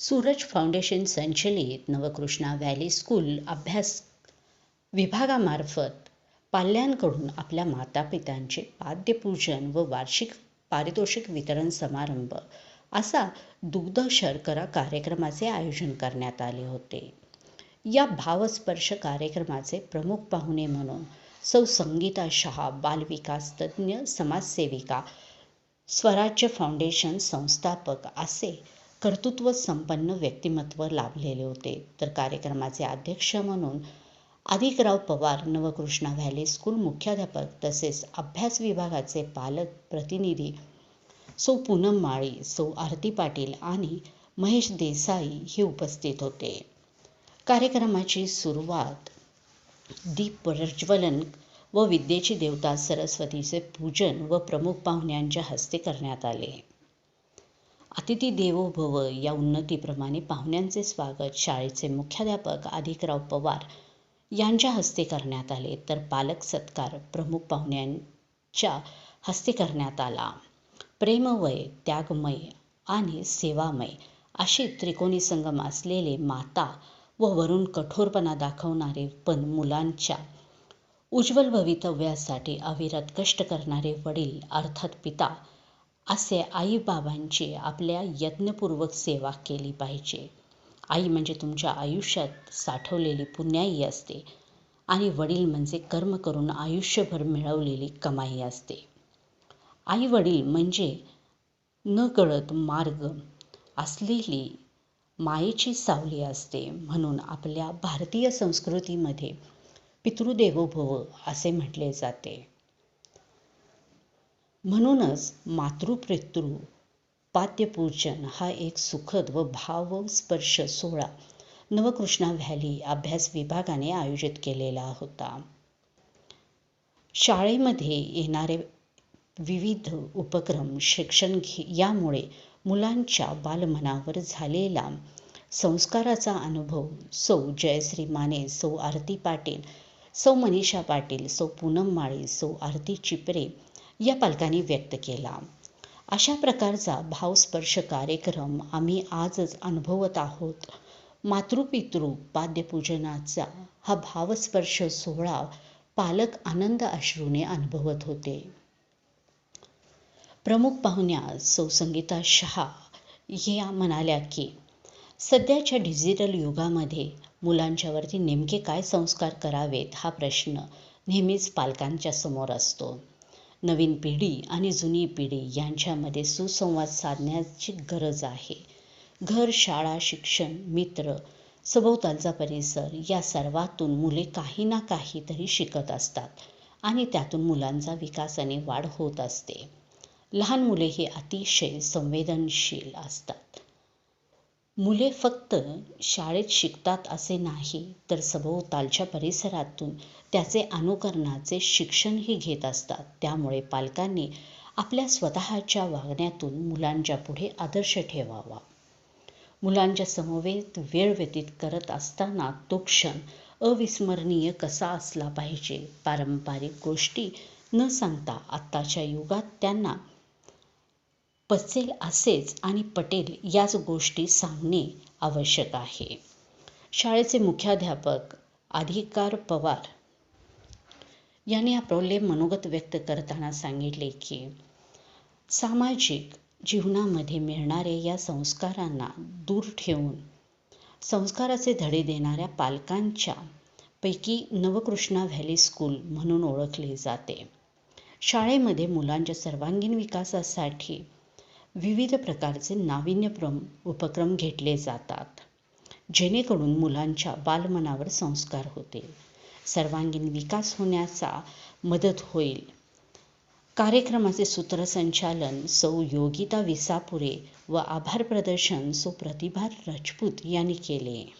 Suraj foundation संचलित Navkrishna valley school अभ्यास विभागामार्फत पाल्यांकडून आपल्या मातापित्यांचे पाद्यपूजन व वार्षिक पारितोषिक वितरण समारंभ असा दुग्ध शर्करा कार्यक्रमाचे आयोजन करण्यात आले होते. या भावस्पर्श कार्यक्रमाचे प्रमुख पाहुणे म्हणून सौ संगीता शहा बालविकास तज्ज्ञ समाजसेविका स्वराज्य फाउंडेशन संस्थापक असे कर्तृत्व संपन्न व्यक्तिमत्व लाभलेले होते. तर कार्यक्रमाचे अध्यक्ष म्हणून अधिकराव पवार नवकृष्णा व्हॅली स्कूल मुख्याध्यापक तसेच अभ्यास विभागाचे पालक प्रतिनिधी सौ पूनम माळी सौ आरती पाटील आणि महेश देसाई हे उपस्थित होते. कार्यक्रमाची सुरुवात दीप प्रज्वलन व विद्येची देवता सरस्वतीचे पूजन व प्रमुख पाहुण्यांच्या हस्ते करण्यात आले. अतिथी देवो भव या उन्नतीप्रमाणे पाहुण्यांचे स्वागत शाळेचे मुख्याध्यापक अधिकराव पवार यांच्या हस्ते करण्यात आले. तर पालक सत्कार प्रमुख पाहुण्यांच्या हस्ते करण्यात आला. प्रेममय त्यागमय आणि सेवामय अशी त्रिकोणी संगम असलेले माता व वरून कठोरपणा दाखवणारे पण मुलांच्या उज्ज्वल भवितव्यासाठी अविरत कष्ट करणारे वडील अर्थात पिता असे आईबाबांची आपल्या यत्नपूर्वक सेवा केली पाहिजे. आई म्हणजे तुमच्या आयुष्यात साठवलेली पुण्याई असते आणि वडील म्हणजे कर्म करून आयुष्यभर मिळवलेली कमाई असते. आई वडील म्हणजे न कळत मार्ग असलेली मायेची सावली असते म्हणून आपल्या भारतीय संस्कृतीमध्ये पितृदेवो भव असे म्हटले जाते. म्हणूनच मातृपितृ पाद्यपूजन हा एक सुखद व भावस्पर्श सोहळा नवकृष्णा व्हॅली अभ्यास विभागाने आयोजित केलेला होता. शाळेमध्ये येणारे विविध उपक्रम शिक्षण घे यामुळे मुलांच्या बालमनावर झालेला संस्काराचा अनुभव सौ जयश्री माने सौ आरती पाटील सौ मनीषा पाटील सौ पूनम माळी सौ आरती चिपरे या पालकांनी व्यक्त केला. अशा प्रकारचा भावस्पर्श कार्यक्रम आम्ही आजच अनुभवत आहोत. मातृपितृ पाद्यपूजनाचा हा भावस्पर्श सोहळा पालक आनंद अश्रूने अनुभवत होते. प्रमुख पाहुण्या सौसंगीता शहा या म्हणाल्या की सध्याच्या डिजिटल युगामध्ये मुलांच्यावरती नेमके काय संस्कार करावेत हा प्रश्न नेहमीच पालकांच्या समोर असतो. नवीन पिढी आणि जुनी पिढी यांच्यामध्ये सुसंवाद साधण्याची गरज आहे. घर शाळा शिक्षण मित्र सभोवतालचा परिसर या सर्वातून मुले काही ना काहीतरी शिकत असतात आणि त्यातून मुलांचा विकास आणि वाढ होत असते. लहान मुले ही अतिशय संवेदनशील असतात. मुले फक्त शाळेत शिकतात असे नाही तर सभोवतालच्या परिसरातून त्याचे अनुकरणाचे शिक्षणही घेत असतात. त्यामुळे पालकांनी आपल्या स्वतःच्या वागण्यातून मुलांच्या पुढे आदर्श ठेवावा. मुलांच्या समवेत वेळ व्यतीत करत असताना तो क्षण अविस्मरणीय कसा असला पाहिजे पारंपरिक गोष्टी न सांगता आत्ताच्या युगात त्यांना पचेल असेच आणि पटेल याच गोष्टी सांगणे आवश्यक आहे. शाळेचे मुख्याध्यापक अधिकार पवार यांनी आपले मनोगत व्यक्त करताना सांगितले की सामाजिक जीवनामध्ये मिळणाऱ्या या संस्कारांना दूर ठेवून संस्काराचे धडे देणाऱ्या पालकांच्या पैकी नवकृष्णा व्हॅली स्कूल म्हणून ओळखले जाते. शाळेमध्ये मुलांच्या सर्वांगीण विकासासाठी विविध प्रकारचे नाविन्यप्रम उपक्रम घेतले जातात जेणेकरून मुलांच्या बालमनावर संस्कार होतील. सर्वांगीण विकास होण्याचा मदत होईल. कार्यक्रमाचे सूत्रसंचालन सौ योगिता विसापुरे व आभार प्रदर्शन सौ प्रतिभा राजपूत यांनी केले.